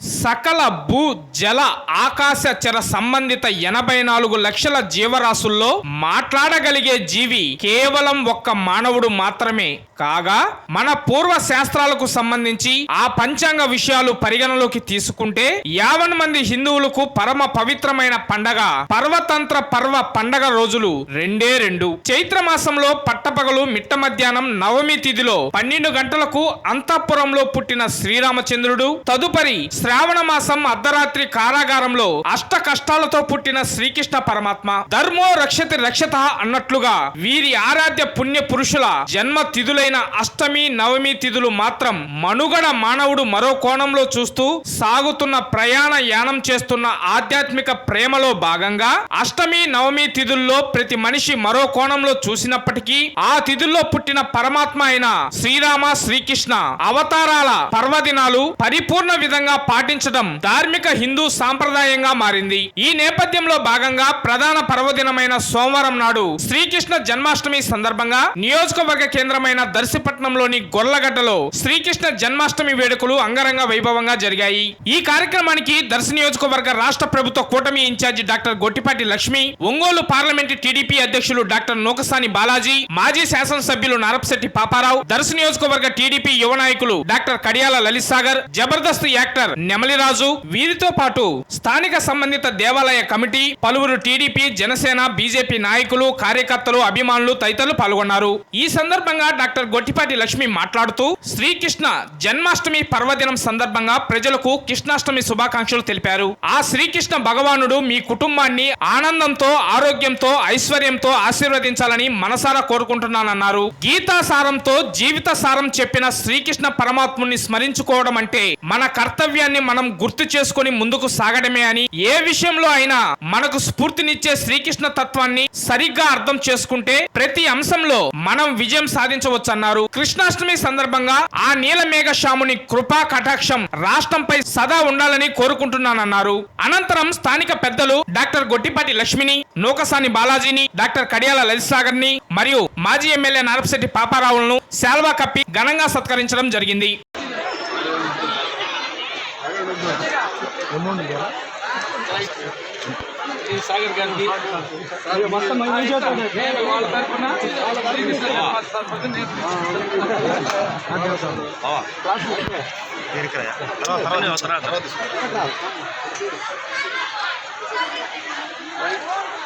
సకల భూ జల ఆకాశచర సంబంధిత ఎనభై నాలుగు లక్షల జీవరాశుల్లో మాట్లాడగలిగే జీవి కేవలం ఒక్క మానవుడు మాత్రమే. కాగా మన పూర్వ శాస్త్రాలకు సంబంధించి ఆ పంచాంగ విషయాలు పరిగణలోకి తీసుకుంటే యావన్ మంది హిందువులకు పరమ పవిత్రమైన పండగ పర్వతంత్ర పర్వ పండగ రోజులు రెండే రెండు. చైత్ర మాసంలో పట్టపగలు మిట్ట మధ్యాహ్నం నవమి తిథిలో పన్నెండు గంటలకు అంతఃపురంలో పుట్టిన శ్రీరామచంద్రుడు తదుపరి శ్రావణ మాసం అర్ధరాత్రి కారాగారంలో అష్ట కష్టాలతో పుట్టిన శ్రీకృష్ణ పరమాత్మ ధర్మో రక్షతి రక్షత అన్నట్లుగా వీరి ఆరాధ్య పుణ్య పురుషుల జన్మ తిథులైన అష్టమి నవమి తిథులు మాత్రం మనుగడ మానవుడు మరో కోణంలో చూస్తూ సాగుతున్న ప్రయాణ యానం చేస్తున్న ఆధ్యాత్మిక ప్రేమలో భాగంగా అష్టమి నవమి తిథుల్లో ప్రతి మనిషి మరో కోణంలో చూసినప్పటికీ ఆ తిథుల్లో పుట్టిన పరమాత్మ అయిన శ్రీరామ శ్రీకృష్ణ అవతారాల పర్వదినాలు పరిపూర్ణ విధంగా పాటించడం ధార్మిక హిందూ సాంప్రదాయంగా మారింది. ఈ నేపథ్యంలో భాగంగా ప్రధాన పర్వదినమైన సోమవారం నాడు శ్రీకృష్ణ జన్మాష్టమి సందర్భంగా నియోజకవర్గ కేంద్రమైన దర్శిపట్నంలోని గొర్లగడ్డలో శ్రీకృష్ణ జన్మాష్టమి వేడుకలు అంగరంగ వైభవంగా జరిగాయి. ఈ కార్యక్రమానికి దర్శి నియోజకవర్గ రాష్ట్ర ప్రభుత్వ కూటమి in charge doctor Gottipati Lakshmi Ongole parliament TDP అధ్యక్షులు డాక్టర్ నూకసాని బాలాజీ మాజీ శాసనసభ్యులు నారపశెట్టి పాపారావు దర్శి నియోజకవర్గ టీడీపీ యువ నాయకులు డాక్టర్ కడియాల లలిత్ సాగర్ జబర్దస్త్ యాక్టర్ నెమలిరాజు వీరితో పాటు స్థానిక సంబంధిత దేవాలయ కమిటీ పలువురు టీడీపీ జనసేన బీజేపీ నాయకులు కార్యకర్తలు అభిమానులు తదితరులు పాల్గొన్నారు. ఈ సందర్భంగా డాక్టర్ గొట్టిపాటి లక్ష్మి మాట్లాడుతూ శ్రీకృష్ణ జన్మాష్టమి పర్వదినం సందర్భంగా ప్రజలకు కృష్ణాష్టమి శుభాకాంక్షలు తెలిపారు. ఆ శ్రీకృష్ణ భగవానుడు మీ కుటుంబాన్ని ఆనందంతో ఆరోగ్యంతో ఐశ్వర్యంతో ఆశీర్వదించాలని మనసారా కోరుకుంటున్నానన్నారు. గీతా సారంతో జీవిత సారం చెప్పిన శ్రీకృష్ణ పరమాత్ముని స్మరించుకోవడం అంటే మన కర్తవ్యాన్ని మనం గుర్తు చేసుకొని ముందుకు సాగడమే అని ఏ విషయంలో అయినా మనకు స్ఫూర్తినిచ్చే శ్రీకృష్ణ తత్వాన్ని సరిగ్గా అర్థం చేసుకుంటే ప్రతి అంశంలో మనం విజయం సాధించవచ్చన్నారు. కృష్ణాష్టమి సందర్భంగా ఆ నీలమేఘ శ్యాముని కృపా కటాక్షం రాష్ట్రంపై సదా ఉండాలని కోరుకుంటున్నానన్నారు. అనంతరం స్థానిక పెద్దలు డాక్టర్ గొట్టిపాటి లక్ష్మిని నూకసాని బాలాజీని డాక్టర్ కడియాల లలితసాగర్ని మరియు మాజీ ఎమ్మెల్యే నారపశెట్టి పాపారావులను శాల్వా కప్పి ఘనంగా సత్కరించడం జరిగింది. సాగర్ గారికి మొత్తం మంచి చేస్తాడు. నేను వాళ్ళ తరఫున శ్రీకృష్ణ జన్మాష్టమి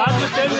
nyo